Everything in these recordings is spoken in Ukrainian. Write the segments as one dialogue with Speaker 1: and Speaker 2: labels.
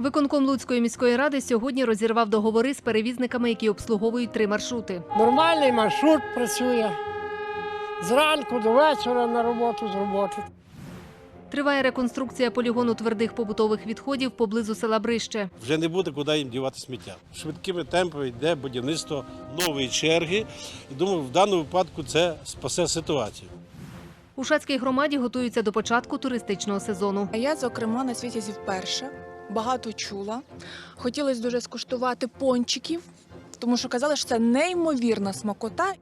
Speaker 1: Виконком Луцької міської ради сьогодні розірвав договори з перевізниками, які обслуговують три маршрути.
Speaker 2: Нормальний маршрут працює. Зранку до вечора на роботу з роботи.
Speaker 1: Триває реконструкція полігону твердих побутових відходів поблизу села Брище.
Speaker 3: Вже не буде куди їм дівати сміття. Швидкими темпами йде будівництво нової черги. І думаю, в даному випадку це спасе ситуацію.
Speaker 1: У Шацькій громаді готуються до початку туристичного сезону.
Speaker 4: А Я, зокрема, на світі зі вперше багато чула. Хотілося дуже скуштувати пончиків, тому що казали, що це неймовірна смакота.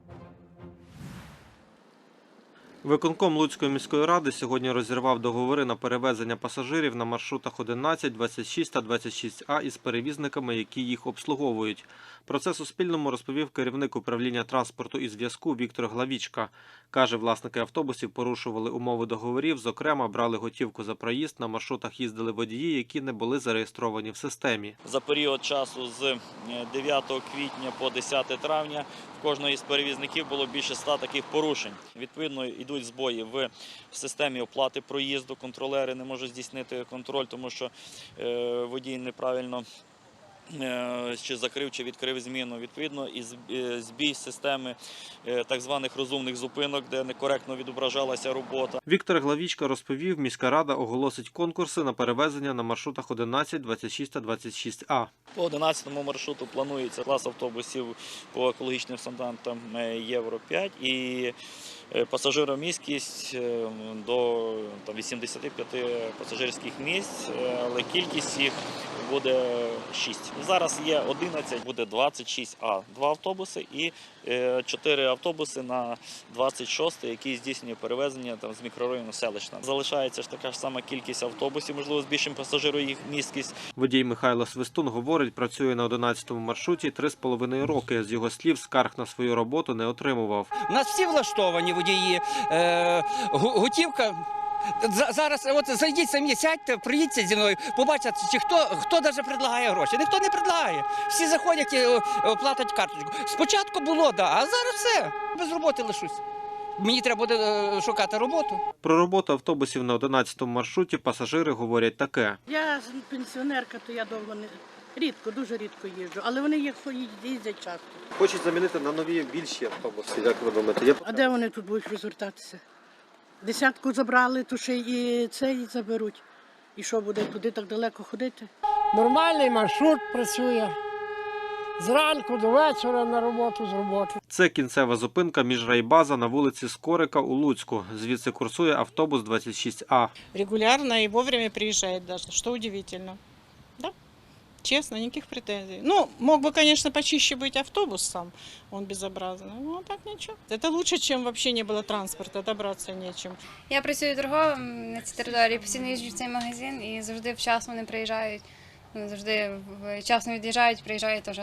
Speaker 5: Виконком Луцької міської ради сьогодні розірвав договори на перевезення пасажирів на маршрутах 11, 26 та 26А із перевізниками, які їх обслуговують. Про це Суспільному розповів керівник управління транспорту і зв'язку Віктор Главічка. Каже, власники автобусів порушували умови договорів, зокрема, брали готівку за проїзд, на маршрутах їздили водії, які не були зареєстровані в системі.
Speaker 6: за період часу з е, 9 квітня по 10 травня в кожного із перевізників було більше 100 таких порушень. Відповідно, йдуть збої в системі оплати проїзду. Контролери не можуть здійснити контроль, тому що е, водій неправильно. е, Чи закрив, чи відкрив зміну. Відповідно, і е, збій системи так званих розумних зупинок, де некоректно відображалася робота.
Speaker 5: Віктор Главічка розповів, міська рада оголосить конкурси на перевезення на маршрутах 11, 26 та 26А.
Speaker 6: По 11 маршруту планується клас автобусів по екологічним стандартам Євро 5 і е, пасажиромісткість е, до там, 85 пасажирських місць, е, але кількість їх буде 6. Зараз є 11, буде 26А, два автобуси і 4 автобуси на 26, які здійснює перевезення там, з мікрорайону селищна. Залишається ж така ж сама кількість автобусів, можливо, збільшимо пасажиру їх місткість.
Speaker 5: Водій Михайло Свистун говорить, працює на 11-му маршруті 3,5 роки. З його слів, скарг на свою роботу не отримував.
Speaker 7: У нас всі влаштовані водії. Е, готівка. Зараз от зайдіть самі, сядьте, приїдьте зі мною, побачите, чи хто хто навіть предлагає гроші. Ніхто не предлагає. Всі заходять і платять карточку. Спочатку було, да, а зараз все. Без роботи лишусь. Мені треба буде е, шукати роботу.
Speaker 5: Про роботу автобусів на 11-му маршруті пасажири говорять таке.
Speaker 8: Я пенсіонерка, то я довго не рідко, дуже рідко їжджу, але вони їх їздять часто.
Speaker 5: Хочуть замінити на нові більші автобуси. Як ви думаєте? Є
Speaker 8: А де вони тут будуть розвертатися? Десятку забрали, то ще і цей заберуть. І що буде туди так далеко ходити?
Speaker 2: Нормальний маршрут працює. Зранку до вечора на роботу з роботи.
Speaker 5: Це кінцева зупинка міжрайбаза на вулиці Скорика у Луцьку. Звідси курсує автобус 26А.
Speaker 9: регулярно и вовремя приезжает даже, что удивительно. Да, честно, никаких претензий. Ну, мог бы, конечно, почище быть автобус сам, он безобразный, но так ничего. Это лучше, чем вообще не было транспорта, добраться нечем.
Speaker 10: Я працюю торговим на цій території, постійно їжджу в цей магазин і завжди вчасно вони приїжджають. ну, Завжди вчасно від'їжджають, приїжджають теж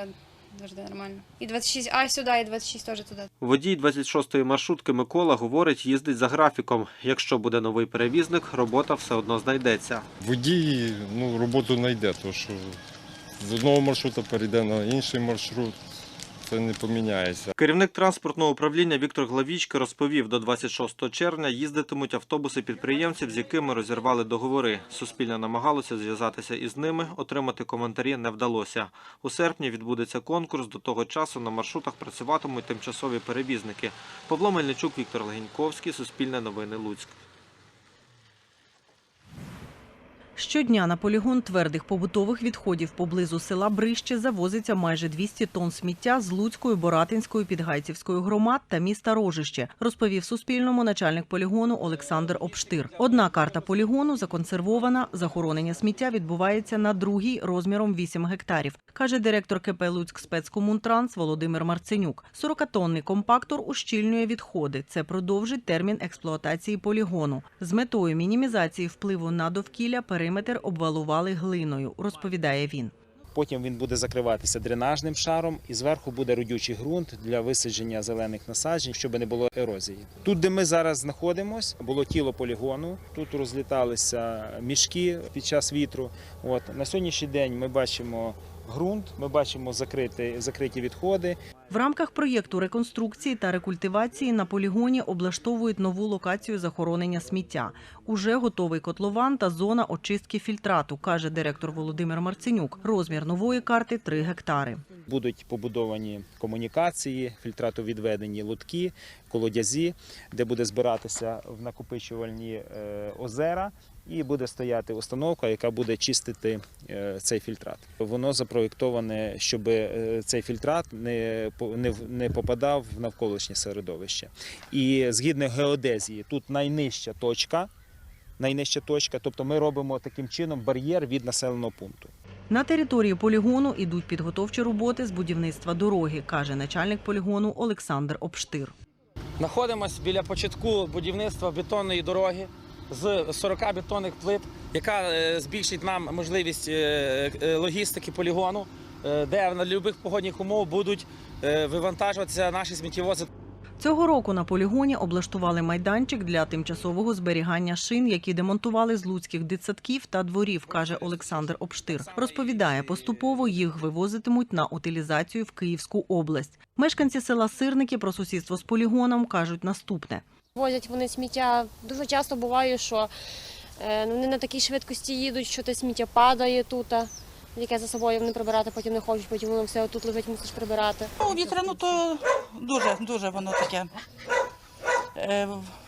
Speaker 10: завжди нормально. І 26А сюди, і 26 теж туди.
Speaker 5: Водій 26-ї маршрутки Микола говорить, їздить за графіком. Якщо буде новий перевізник, робота все одно знайдеться.
Speaker 11: Водій ну, роботу знайде, тому що з одного маршруту перейде на інший маршрут, це не поміняється.
Speaker 5: Керівник транспортного управління Віктор Главічки розповів, до 26 червня їздитимуть автобуси підприємців, з якими розірвали договори. Суспільне намагалося зв'язатися із ними, отримати коментарі не вдалося. У серпні відбудеться конкурс. До того часу на маршрутах працюватимуть тимчасові перевізники. Павло Мельничук, Віктор Легеньковський, Суспільне новини Луцьк.
Speaker 12: Щодня на полігон твердих побутових відходів поблизу села Брище завозиться майже 200 тонн сміття з Луцької, Боратинської, Підгайцівської громад та міста Рожище, розповів Суспільному начальник полігону Олександр Обштир. Одна карта полігону законсервована. Захоронення сміття відбувається на другій розміром 8 гектарів, каже директор КП Луцьк спецкомунтранс Володимир Марценюк. 40-тонний компактор ущільнює відходи. Це продовжить термін експлуатації полігону. З метою мінімізації впливу на довкілля периметр обвалували глиною, розповідає він.
Speaker 13: Потім він буде закриватися дренажним шаром, і зверху буде родючий ґрунт для висадження зелених насаджень, щоб не було ерозії. Тут, де ми зараз знаходимося, було тіло полігону. Тут розліталися мішки під час вітру. От на сьогоднішній день ми бачимо ґрунт, ми бачимо закриті, закриті відходи.
Speaker 14: В рамках проєкту реконструкції та рекультивації на полігоні облаштовують нову локацію захоронення сміття. Уже готовий котлован та зона очистки фільтрату, каже директор Володимир Марценюк. Розмір нової карти 3 гектари.
Speaker 13: Будуть побудовані комунікації, фільтратовідведені лотки, колодязі, де буде збиратися в накопичувальні е, озера, і буде стояти установка, яка буде чистити е, цей фільтрат. Воно запроєктоване, щоб е, цей фільтрат не, не, не попадав в навколишнє середовище. І згідно геодезії, тут найнижча точка. Найнижча точка, тобто ми робимо таким чином бар'єр від населеного пункту.
Speaker 14: На території полігону ідуть підготовчі роботи з будівництва дороги, каже начальник полігону Олександр Обштир.
Speaker 7: Знаходимося біля початку будівництва бетонної дороги з 40 бетонних плит, яка е, збільшить нам можливість е, е, логістики полігону, де на будь-яких погодних умов будуть вивантажуватися наші сміттєвози.
Speaker 14: Цього року на полігоні облаштували майданчик для тимчасового зберігання шин, які демонтували з луцьких дитсадків та дворів, каже Олександр Обштир. Розповідає, поступово їх вивозитимуть на утилізацію в Київську область. Мешканці села Сирники про сусідство з полігоном кажуть наступне.
Speaker 10: Возять вони сміття. Дуже часто буває, що е, ну, вони на такій швидкості їдуть, що те сміття падає тут, яке за собою вони прибирати потім не хочуть, потім воно все тут лежить, мусиш прибирати.
Speaker 4: Ну, вітряно то дуже, дуже воно таке, е,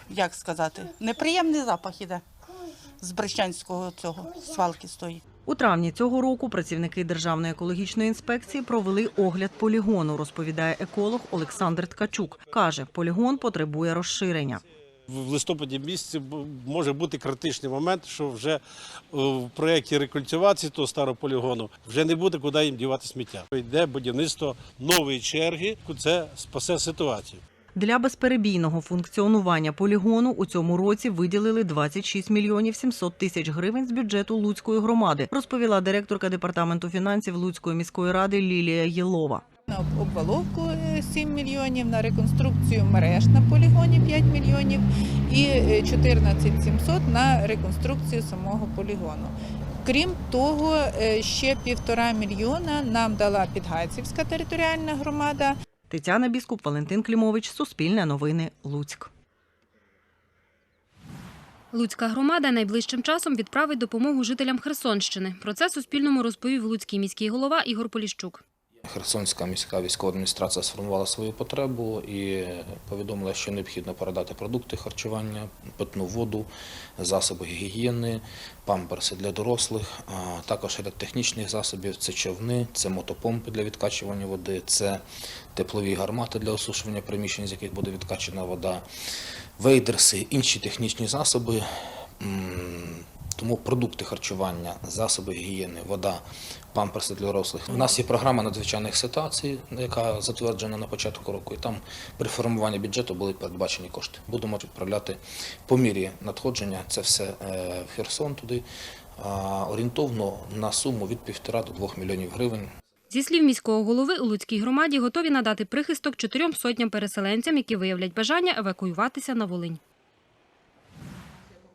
Speaker 4: як сказати, неприємний запах іде з Брещанського цього свалки стоїть.
Speaker 14: У травні цього року працівники Державної екологічної інспекції провели огляд полігону, розповідає еколог Олександр Ткачук. Каже, полігон потребує розширення.
Speaker 8: В листопаді місяці може бути критичний момент, що вже е, в проєкті рекультивації того старого полігону вже не буде куди їм дівати сміття. Йде будівництво нової черги, це спасе ситуацію.
Speaker 14: Для безперебійного функціонування полігону у цьому році виділили 26 мільйонів 700 тисяч гривень з бюджету Луцької громади, розповіла директорка департаменту фінансів Луцької міської ради Лілія Єлова.
Speaker 4: На обваловку е, 7 мільйонів, на реконструкцію мереж на полігоні 5 мільйонів і е, 14 700 на реконструкцію самого полігону. Крім того, е, ще півтора мільйона нам дала Підгайцівська територіальна громада.
Speaker 14: Тетяна Біскуп, Валентин Клімович, Суспільне новини, Луцьк.
Speaker 1: Луцька громада найближчим часом відправить допомогу жителям Херсонщини. Про це Суспільному розповів луцький міський голова Ігор Поліщук.
Speaker 15: Херсонська міська військова адміністрація сформувала свою потребу і повідомила, що необхідно передати продукти харчування, питну воду, засоби гігієни, памперси для дорослих, а також ряд технічних засобів. Це човни, це мотопомпи для відкачування води, це теплові гармати для осушування приміщень, з яких буде відкачена вода, вейдерси, інші технічні засоби. Тому продукти харчування, засоби гігієни, вода, памперси для дорослих. У нас є програма надзвичайних ситуацій, яка затверджена на початку року, і там при формуванні бюджету були передбачені кошти. Будемо відправляти по мірі надходження це все е, в Херсон туди, орієнтовно на суму від півтора до двох мільйонів гривень.
Speaker 1: Зі слів міського голови, у Луцькій громаді готові надати прихисток чотирьом сотням переселенцям, які виявлять бажання евакуюватися на Волинь.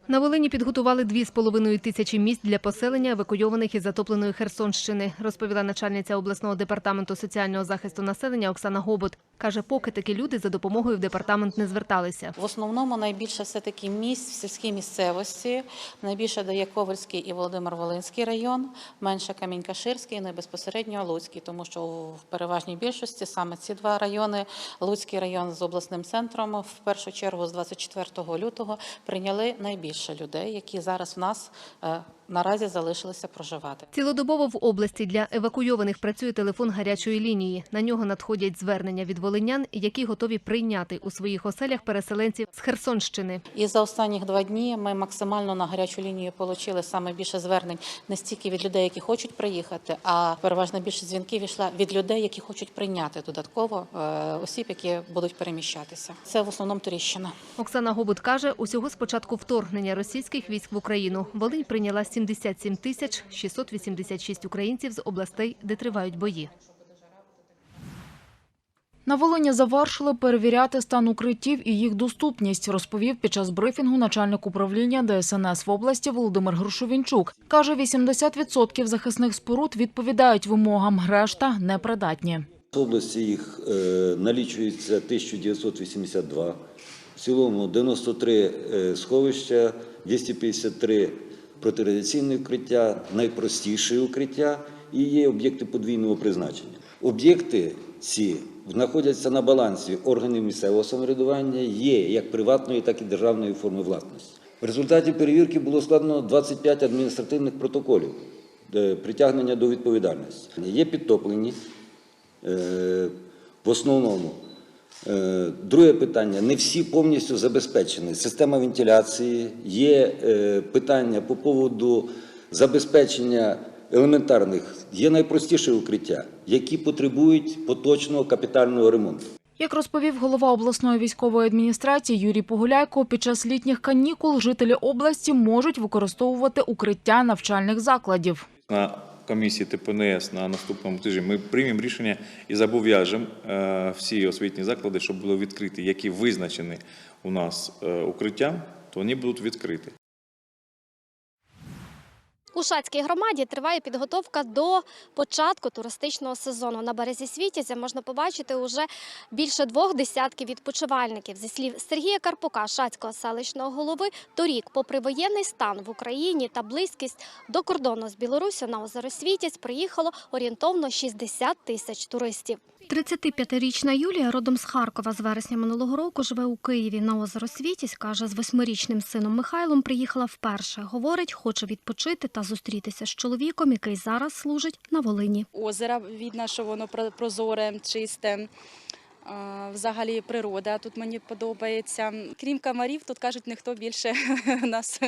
Speaker 1: На Волині підготували 2,5 тисячі місць для поселення евакуйованих із затопленої Херсонщини, розповіла начальниця обласного департаменту соціального захисту населення Оксана Гобот. Каже, поки такі люди за допомогою в департамент не зверталися.
Speaker 16: В основному найбільше все-таки місць в сільській місцевості. Найбільше дає Ковальський і Володимир-Волинський район, менше Камінь-Каширський, ну і безпосередньо Луцький, тому що в переважній більшості саме ці два райони, Луцький район з обласним центром, в першу чергу з 24 лютого прийняли найбільше людей, які зараз в нас е, наразі залишилися проживати.
Speaker 1: Цілодобово в області для евакуйованих працює телефон гарячої лінії. На нього надходять звернення від волинян, які готові прийняти у своїх оселях переселенців з Херсонщини.
Speaker 16: І за останніх два дні ми максимально на гарячу лінію отримали саме більше звернень не стільки від людей, які хочуть приїхати, а переважно більше дзвінків йшла від людей, які хочуть прийняти додатково е, осіб, які будуть переміщатися. Це в основному Тріщина.
Speaker 1: Оксана Гобут каже, усього з початку вторгнення російських військ в Україну Волинь прийняла 77 тисяч 686 українців з областей, де тривають бої.
Speaker 17: На Волині завершили перевіряти стан укриттів і їх доступність, розповів під час брифінгу начальник управління ДСНС в області Володимир Грушовінчук. Каже, 80% захисних споруд відповідають вимогам, решта непридатні.
Speaker 18: В області їх е, налічується 1982, в цілому 93 е, сховища, 253 протирадіаційні укриття, найпростіші укриття і є об'єкти подвійного призначення. Об'єкти ці знаходяться на балансі органів місцевого самоврядування, є як приватної, так і державної форми власності. В результаті перевірки було складено 25 адміністративних протоколів е, притягнення до відповідальності. Є підтоплені е, в основному. Е, Друге питання: не всі повністю забезпечені. Система вентиляції, є е, питання по поводу забезпечення елементарних, є найпростіші укриття, які потребують поточного капітального ремонту.
Speaker 17: Як розповів голова обласної військової адміністрації Юрій Погуляйко, під час літніх канікул жителі області можуть використовувати укриття навчальних закладів.
Speaker 11: Комісії ТПНС на наступному тижні ми приймемо рішення і зобов'яжемо е, всі освітні заклади, щоб були відкриті, які визначені у нас е, укриття, то вони будуть відкриті.
Speaker 12: У Шацькій громаді триває підготовка до початку туристичного сезону. На березі Світязя можна побачити уже більше двох десятків відпочивальників. Зі слів Сергія Карпука, шацького селищного голови, торік, попри воєнний стан в Україні та близькість до кордону з Білорусі на озеро Світязь, приїхало орієнтовно 60 тисяч туристів. 35-річна Юлія родом з Харкова з вересня минулого року живе у Києві на озеро Світість. Каже, з восьмирічним сином Михайлом приїхала вперше. Говорить, хоче відпочити та зустрітися з чоловіком, який зараз служить на Волині.
Speaker 19: озера видно, що воно про- прозоре, чисте. Взагалі природа тут мені подобається. Крім комарів, тут кажуть, ніхто більше нас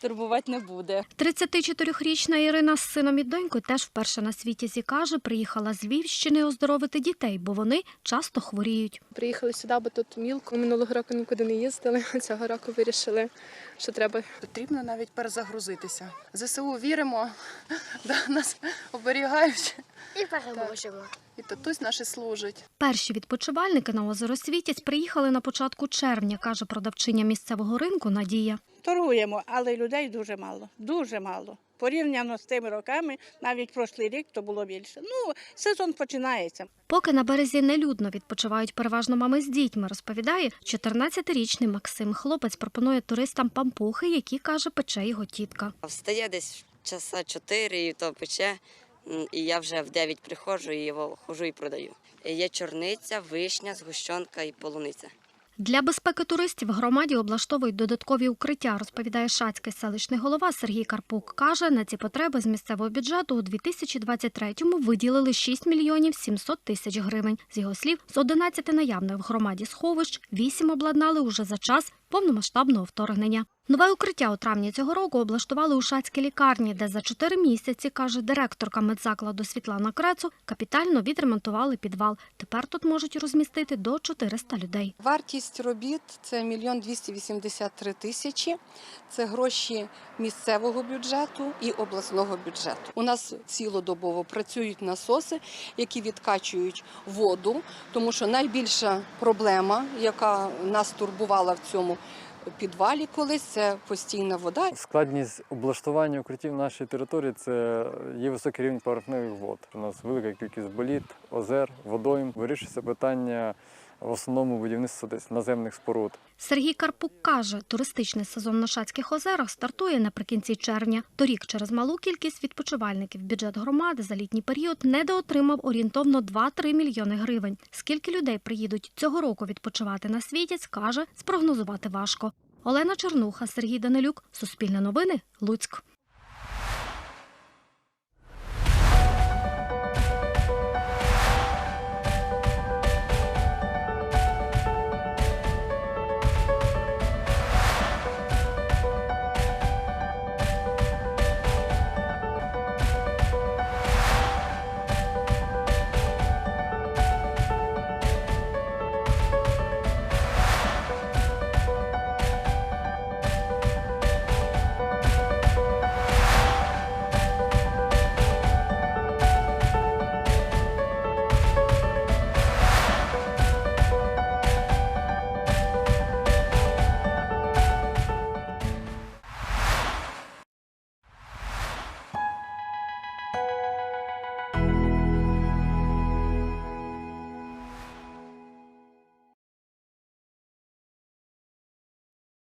Speaker 19: турбувати не буде.
Speaker 12: 34-річна Ірина з сином і донькою теж вперше на світі каже, приїхала з Львівщини оздоровити дітей, бо вони часто хворіють.
Speaker 20: Приїхали сюди, бо тут мілко. Минулого року нікуди не їздили. Цього року вирішили, що треба.
Speaker 21: Потрібно навіть перезагрузитися. ЗСУ віримо, да, нас оберігають.
Speaker 12: І переможемо.
Speaker 21: І татусь наші служить.
Speaker 12: Перші відпочивальники на озеро Світязь приїхали на початку червня, каже продавчиня місцевого ринку Надія.
Speaker 22: Торгуємо, але людей дуже мало. Дуже мало. Порівняно з тими роками, навіть прошлий рік то було більше. Ну, сезон починається.
Speaker 12: Поки на березі нелюдно відпочивають переважно мами з дітьми, розповідає 14-річний Максим. Хлопець пропонує туристам пампухи, які каже, пече його тітка.
Speaker 23: Встає десь часа 4 і то пече, і я вже в 9 приходжу і його хожу і продаю. Є чорниця, вишня, згущенка і полуниця.
Speaker 12: Для безпеки туристів громаді облаштовують додаткові укриття, розповідає шацький селищний голова Сергій Карпук. Каже, на ці потреби з місцевого бюджету у 2023-му виділили 6 мільйонів 700 тисяч гривень. З його слів, з 11 наявних в громаді сховищ 8 обладнали уже за час повномасштабного вторгнення. Нове укриття у травні цього року облаштували у шацькій лікарні, де за 4 місяці, каже директорка медзакладу Світлана Крецу, капітально відремонтували підвал. Тепер тут можуть розмістити до 400 людей.
Speaker 21: Вартість робіт це мільйон 283 тисячі. Це гроші місцевого бюджету і обласного бюджету. У нас цілодобово працюють насоси, які відкачують воду, тому що найбільша проблема, яка нас турбувала в цьому підвалі колись, це постійна вода.
Speaker 2: Складність облаштування укриттів нашої території це є високий рівень поверхневих вод. У нас велика кількість боліт, озер, водойм. Вирішується питання в основному будівництва десь наземних споруд.
Speaker 12: Сергій Карпук каже, туристичний сезон на Шацьких озерах стартує наприкінці червня. Торік через малу кількість відпочивальників бюджет громади за літній період недоотримав орієнтовно 2-3 мільйони гривень. Скільки людей приїдуть цього року відпочивати на світязь, каже, спрогнозувати важко. Олена Чернуха, Сергій Данилюк, Суспільне новини, Луцьк.